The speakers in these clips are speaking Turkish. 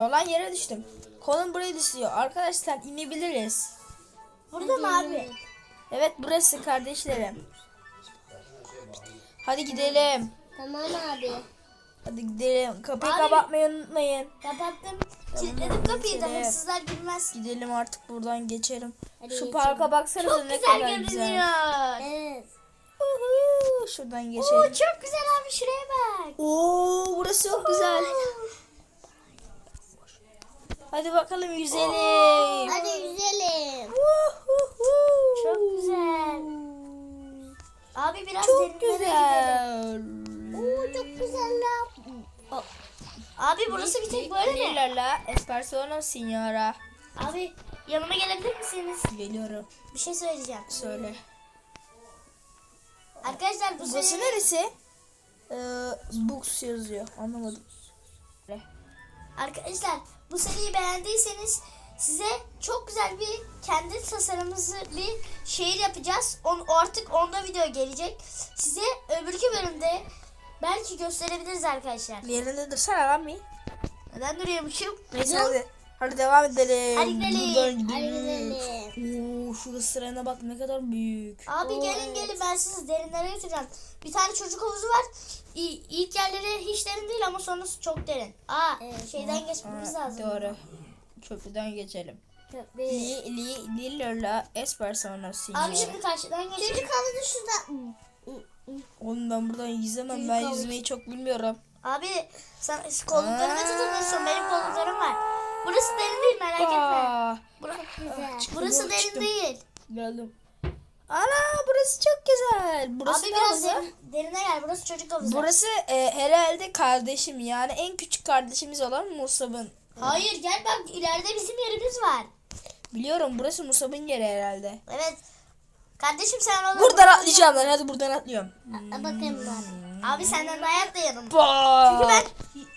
Olan yere düştüm. Kolum buraya düşüyor. Arkadaşlar inebiliriz. Burada mı abi? Evet burası kardeşlerim. Hadi gidelim. Tamam abi. Hadi gidelim. Kapıyı Abi. kapatmayı unutmayın. Kapattım. Kilitledim kapıyı da geçelim. hırsızlar girmez. Gidelim artık buradan geçelim. Hadi Şu geçelim. parka baksanıza Çok ne güzel kadar görünüyor. güzel. Evet. Uhu, Şuradan Oo, geçelim. çok güzel abi şuraya bak. Oo burası çok güzel. Hadi bakalım yüzelim. Hadi yüzelim. Çok güzel. Abi biraz Çok güzel. Oo, çok güzel lan. O- Abi burası bir tek böyle mi? Lala, espresso signora. Abi yanıma gelebilir misiniz? Geliyorum. Bir şey söyleyeceğim. Söyle. Arkadaşlar bu Burası sene neresi? Ee, books yazıyor. Anlamadım. Arkadaşlar bu seriyi beğendiyseniz size çok güzel bir kendi tasarımımızı bir şehir yapacağız. On, artık onda video gelecek. Size öbürkü bölümde belki gösterebiliriz arkadaşlar. Yerinde dursana lan bir. Neden duruyormuşum? Neyse hadi. Hadi devam edelim. Hadi gidelim. Hadi gidelim. Oo, şu ısırana bak ne kadar büyük. Abi Oo, gelin evet. gelin ben sizi derinlere götüreceğim. Bir tane çocuk havuzu var. İ- İlk yerleri hiç derin değil ama sonrası çok derin. Aa şeyden geçmemiz Aa, lazım. Doğru. Köprüden geçelim. Köprü. Li li li lala espresso Abi signora. şimdi karşıdan geçelim. Çocuk havuzu şurada. Oğlum ben buradan yüzemem. Çocuk Ben havuzu. yüzmeyi çok bilmiyorum. Abi sen kolluklarına Aa. tutunursun. Benim kolluklarım var. Burası derin değil merak etme. Aa, Bura- çıktım, burası derin çıktım. değil. Geldim. Ana burası çok güzel. Burası Abi ne biraz havuzu? derin, derine gel. Burası çocuk havuzu. Burası e, herhalde kardeşim yani en küçük kardeşimiz olan Musab'ın. Hayır gel bak ileride bizim yerimiz var. Biliyorum burası Musab'ın yeri herhalde. Evet. Kardeşim sen orada. Buradan atlayacağım lan hadi buradan atlıyorum. Bakayım ben. Abi senden daha atlayalım. Bah! Çünkü ben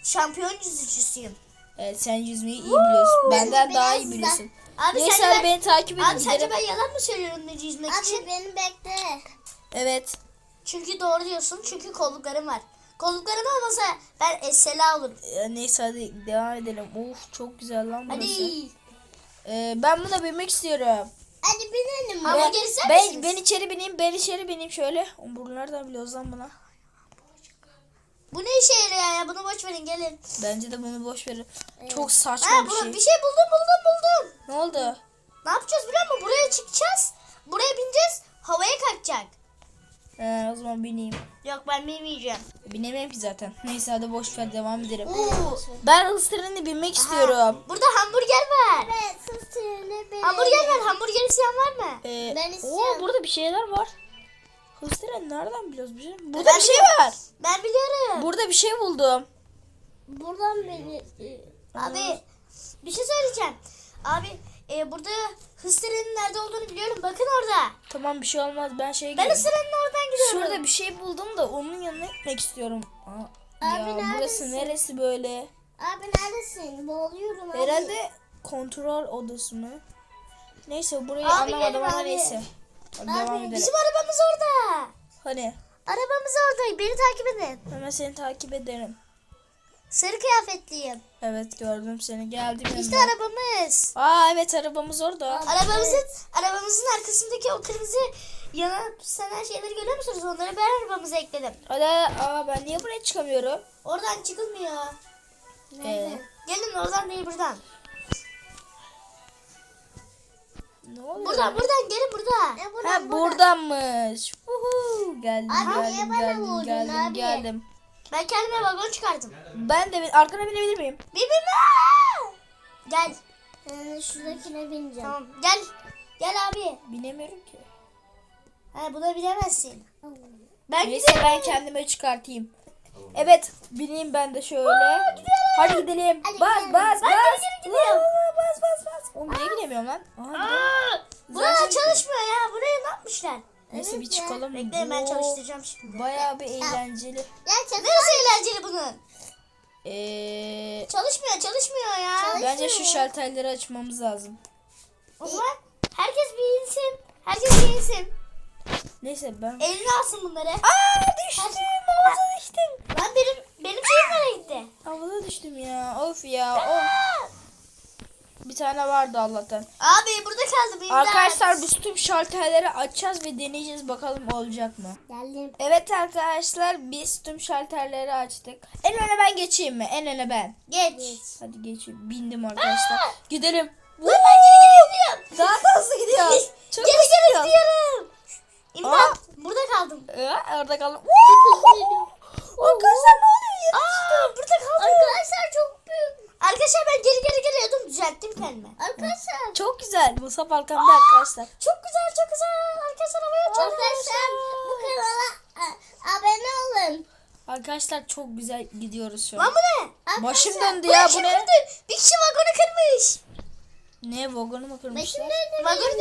şampiyon yüzücüsüyüm. Evet sen yüzmeyi iyi biliyorsun. Benden Biraz daha iyi da- biliyorsun. Abi Neyse sence ben, beni takip edin abi sence gidelim. ben yalan mı söylüyorum ne yüzmek için? Abi beni bekle. Evet. Çünkü doğru diyorsun. Çünkü kolluklarım var. Kolluklarım olmasa ben Esela olurum. Neyse hadi devam edelim. Of çok güzel lan burası. Hadi. E, ben buna binmek istiyorum. Hadi binelim. Ama Ben, ben, ben içeri bineyim ben içeri bineyim şöyle. Bunu nereden biliyoruz lan buna? Bu ne işe yarıyor ya? Bunu boş verin gelin. Bence de bunu boş verin. Çok saçma Ha, bir bu, şey. bir şey buldum buldum buldum. Ne oldu? Ne yapacağız biliyor musun? Buraya çıkacağız. Buraya bineceğiz. Havaya kalkacak. Ee, o zaman bineyim. Yok ben binmeyeceğim. Binemem ki zaten. Neyse hadi boş ver devam edelim. Oo. Ben hız trenine binmek istiyorum. Burada hamburger var. Evet sus treni binelim. Hamburger var. Hamburger isteyen var mı? Ee, Ben Oo, istiyorum. burada bir şeyler var. Hız treni nereden biliyoruz? Bir şey- Burada Ben bir şey biliyorum. var. Ben biliyorum. Burada bir şey buldum. Buradan beni... Abi bir şey söyleyeceğim. Abi e, burada treninin nerede olduğunu biliyorum. Bakın orada. Tamam bir şey olmaz. Ben şeye Ben treninin oradan gidiyorum. Şurada bir şey buldum da onun yanına gitmek istiyorum. Aa, Abi ya burası neredesin? neresi böyle? Abi neredesin? Boğuluyorum abi. Herhalde kontrol odası mı? Neyse burayı Abi anlamadım ama neyse. Hadi Abi, devam edelim. Bizim arabamız orada. Hani Arabamız orada. Beni takip edin. hemen seni takip ederim. Sarı kıyafetliyim. Evet gördüm seni geldim İşte yanına. arabamız. Aa evet arabamız orada. Arabamızın arabamızın arkasındaki o kırmızı yana sönen şeyleri görüyor musunuz? Onları ben arabamıza ekledim. Hadi aa ben niye buraya çıkamıyorum? Oradan çıkılmıyor. Ee, Gelin oradan değil buradan. Ne oluyor? Buradan buradan gelin burada. Ne buradan, Ha buradanmış. Uhu, geldim Abi, geldim geldim geldim abi? geldim. Ben kendime vagon çıkardım. Ben de arkana binebilir miyim? Bir bin Gel. Ben şuradakine bineceğim. Tamam gel. Gel abi. Binemiyorum ki. Ha buna bilemezsin. Ben Neyse ben kendime çıkartayım. Evet bineyim ben de şöyle. Hadi gidelim. Hadi bas gidelim. bas bas. geri gidiyorum. Aa, Bas bas bas. Oğlum niye gidemiyorum lan? Aa, Burada Zaten- çalışmıyor ya. Buraya ne yapmışlar? Neyse bir Evet ya. çıkalım. Bekleyin ben Oo, çalıştıracağım şimdi. Bayağı bir eğlenceli. Gerçekten. Neresi eğlenceli bunun? Ee, Çalışmıyor çalışmıyor ya. bence şu şalterleri açmamız lazım. O zaman herkes bir insin. Herkes bir insin. Neyse ben... Eline alsın bunları. Aa düştüm. Havuza düştüm. Lan benim benim şeyim nereye gitti? Havuza düştüm ya. Of ya. Of. Bir tane vardı Allah'tan. Abi burada kaldım. imdat. Arkadaşlar biz tüm şalterleri açacağız ve deneyeceğiz bakalım olacak mı? Geldim. Evet arkadaşlar biz tüm şalterleri açtık. En öne ben geçeyim mi? En öne ben. Geç. Hadi geçeyim. Bindim arkadaşlar. Gidelim. Dur ben geri gidiyorum. Daha da hızlı gidiyor. Çok Geri gidiyorum. İmdat burada kaldım. Ee, orada kaldım. Arkadaşlar ne oluyor ya? Aa burada kaldım. Arkadaşlar çok büyük. Arkadaşlar ben geri geri geliyordum düzelttim kendimi. Arkadaşlar. Çok güzel. Musab arkamda arkadaşlar. Çok güzel çok güzel. Arkadaşlar havaya uçuyoruz. Arkadaşlar bu kanala abone olun. Arkadaşlar çok güzel gidiyoruz şu Lan an. bu ne? Başım Arkadaşlar, döndü ya bu ne? döndü. Bir kişi vagonu kırmış. Ne vagonu mu Başım kırmışlar? döndü. Vagon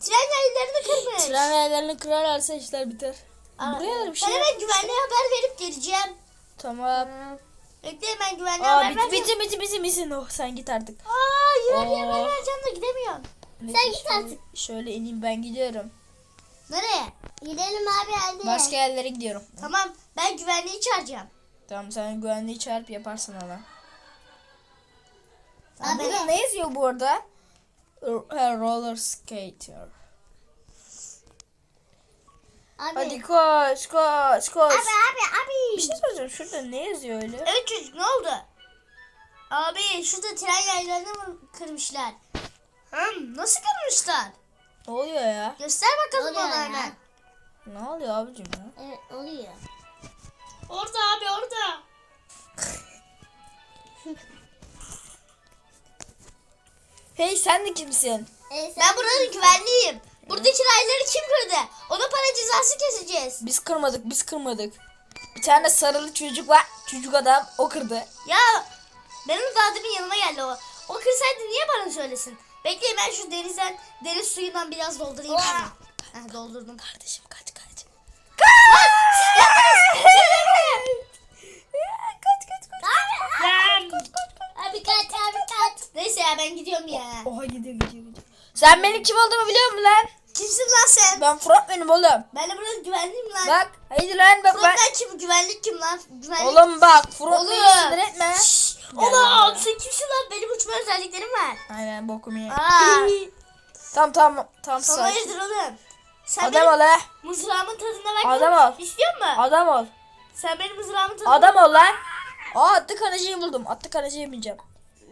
tren raylarını kırmış. Tren raylarını kırarlarsa işler biter. Aa, Buraya da bir Ben şey hemen güvenliğe haber verip geleceğim. Tamam. Bekleyin ben güvenliğe Aa haber bitti vereceğim. bitti bitti bitti bitti. Oh sen git artık. Aa güvenliğe Oo. haber vereceğim de gidemiyorum. Sen git artık. Şöyle ineyim ben gidiyorum. Nereye? Gidelim abi hadi. Başka yerlere gidiyorum. Tamam ben güvenliği çağıracağım. Tamam sen güvenliği çağırıp yaparsın ona. Abi. Burada ne yazıyor bu arada? Roller skater. Abi. Hadi koş koş koş. Abi abi abi. Bir şey soracağım şurada ne yazıyor öyle? Evet çocuk ne oldu? Abi şurada tren yaylarını mı kırmışlar? Hım, nasıl kırmışlar? Ne oluyor ya? Göster bakalım Oluyor bana ya. hemen. Ne oluyor abicim ya? Evet oluyor. Orada abi orada. Hey sen de kimsin? Ee, sen- Ben buranın güvenliğiyim. Buradaki rayları kim kırdı? Ona para cezası keseceğiz. Biz kırmadık biz kırmadık. Bir tane sarılı çocuk var. Çocuk adam o kırdı. Ya benim daha demin yanıma geldi o. O kırsaydı niye bana söylesin? Bekleyin ben şu denizden, deniz suyundan biraz doldurayım şunu. Heh, doldurdum. Kardeşim kaç kaç. Kaç kaç. Abi kaç abi kaç. Neyse ya ben gidiyorum ya. Oha gidiyor gidiyor gidiyor. Sen benim kim olduğumu biliyor musun lan? Kimsin lan sen? Ben Fırat benim oğlum. Ben de buranın güvenliğim lan. Bak haydi lan bak ben. Frontman kim? Güvenlik kim lan? Güvenlik. Oğlum bak Fırat Oğlum. beni sinir etme. Şşş. Oğlum sen kimsin lan? Benim uçma özelliklerim var. Aynen bokumu ye. Tamam tamam tamam Sana sakin. hayırdır oğlum? Sen Adam benim ol he. mızrağımın tadına bak. Adam ol. İstiyor musun? Adam ol. Sen benim mızrağımın tadına Adam ol lan. Aa atlı kanacıyı buldum. Atlı kanacıya bineceğim.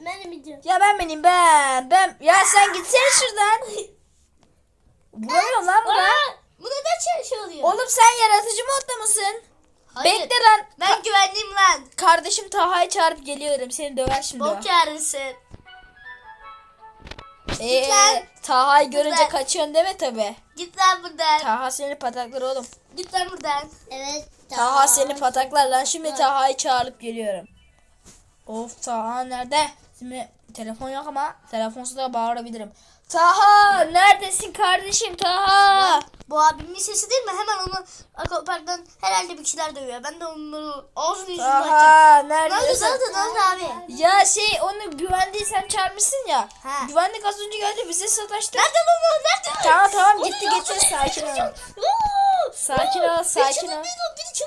Ben biliyorum. Ya ben benim ben. Ben. Ya sen gitsene şuradan. Bulamıyorum lan burada. Aa, bu neden şey oluyor? Oğlum sen yaratıcı modda mısın? Hayır. Bekle lan. Ben güvenliyim lan. Kardeşim Taha'yı çağırıp geliyorum. Seni döver şimdi o. Bok yarısı. Ee. Taha'yı görünce Lütfen. kaçıyorsun deme tabi. Git lan buradan. Taha seni pataklar oğlum. Git lan buradan. Evet. Taha seni pataklar lan. Şimdi Taha'yı çağırıp geliyorum. Of Taha nerede? Şimdi telefon yok ama telefonsuz da bağırabilirim. Taha neredesin kardeşim Taha? Bu abimin sesi değil mi? Hemen onu akvaparktan herhalde bir kişiler dövüyor. Ben de onları ağzını yüzünü açacağım. Taha ne neredesin? oldu ne oldu abi? Ya şey onu güvenliği sen çağırmışsın ya. Ha. Güvenlik az önce geldi bize sataştı. Nerede lan o? Nerede? Tamam tamam gitti Onu nasıl- sakin ol. Sakin ol, sakin ol.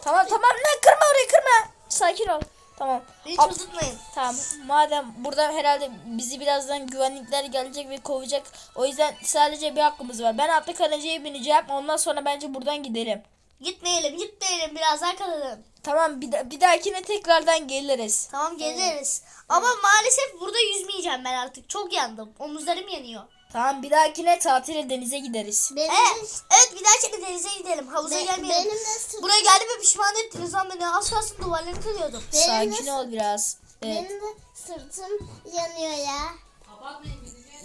Tamam tamam lan kırma orayı kırma. Sakin ol. Tamam. Beni Ab- çıldırtmayın. Tamam. Madem burada herhalde bizi birazdan güvenlikler gelecek ve kovacak. O yüzden sadece bir hakkımız var. Ben atlı kanacaya bineceğim. Ondan sonra bence buradan gidelim. Gitmeyelim gitmeyelim biraz daha kalalım. Tamam bir, da- bir dahakine tekrardan geliriz. Tamam geliriz. Ama maalesef burada yüzmeyeceğim ben artık. Çok yandım. Omuzlarım yanıyor. Tamam bir dahakine tatile denize gideriz. Benim, Evet, evet bir dahakine denize gidelim. Havuza be- gelmeyelim. benim de sırtım. Buraya geldiğime pişman ettiniz lan beni. Az kalsın duvarları kırıyordum. Benim Sakin de- ol biraz. Evet. Benim de sırtım yanıyor ya.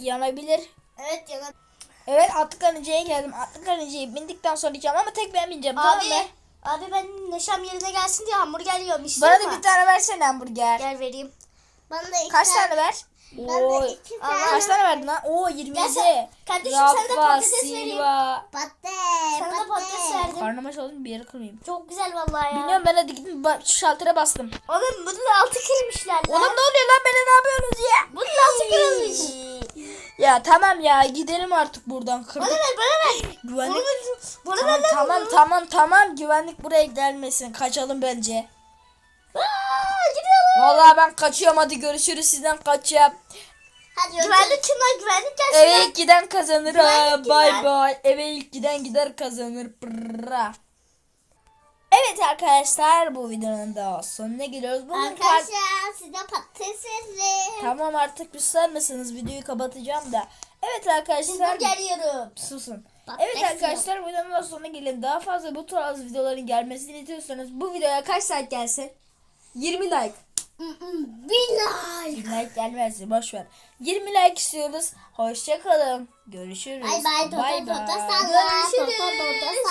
Yanabilir. Evet yana. Evet atlı kanacaya geldim. Atlı kanacaya bindikten sonra gideceğim ama tek ben bineceğim. Tamam Abi, mı? abi ben neşem yerine gelsin diye hamburger yiyorum. İstiyor Bana da bir tane versene hamburger. Gel vereyim. Bana da iki Kaç tane ver? Ben Oo, de iki Aa, tane. Kaç tane verdin lan? Oo Gel 27. sen- kardeşim sen de patates vereyim. Silva. Patates. Sana da patates verdim. Karnım aç oğlum bir yere kırmayayım. Çok güzel vallahi ya. Bilmiyorum ben hadi ba- şu şaltere bastım. Oğlum bunun altı kırmışlar lan. Oğlum ne oluyor lan bana ne yapıyorsunuz ya? Bunun altı kırılmış. Ya tamam ya gidelim artık buradan Bana kırdık. ver bana ver. Bunu Güvenlik ver. Bana tamam tamam bunu. tamam tamam güvenlik buraya gelmesin kaçalım bence. Aa, ben kaçıyorum hadi görüşürüz sizden kaçacağım. Hadi Güvenlik kim lan? Güvenlik gelsin. Eve ilk giden kazanır. Güvenlik Bay bay. Eve ilk giden gider kazanır. Brrra. Evet arkadaşlar bu videonun da sonuna geliyoruz. Bugün fark- Arkadaşlar size patates verdim. Tamam artık mısınız? Videoyu kapatacağım da. Evet arkadaşlar. Burger yiyorum. Susun. Patates Evet arkadaşlar videonun da sonuna gelelim. Daha fazla bu tarz videoların gelmesini istiyorsanız bu videoya kaç like gelsin? 20 like. Bilal. 20 like gelmezse boş ver. 20 like istiyoruz. Hoşça kalın. Görüşürüz. Bay bay. Bay bay. Görüşürüz.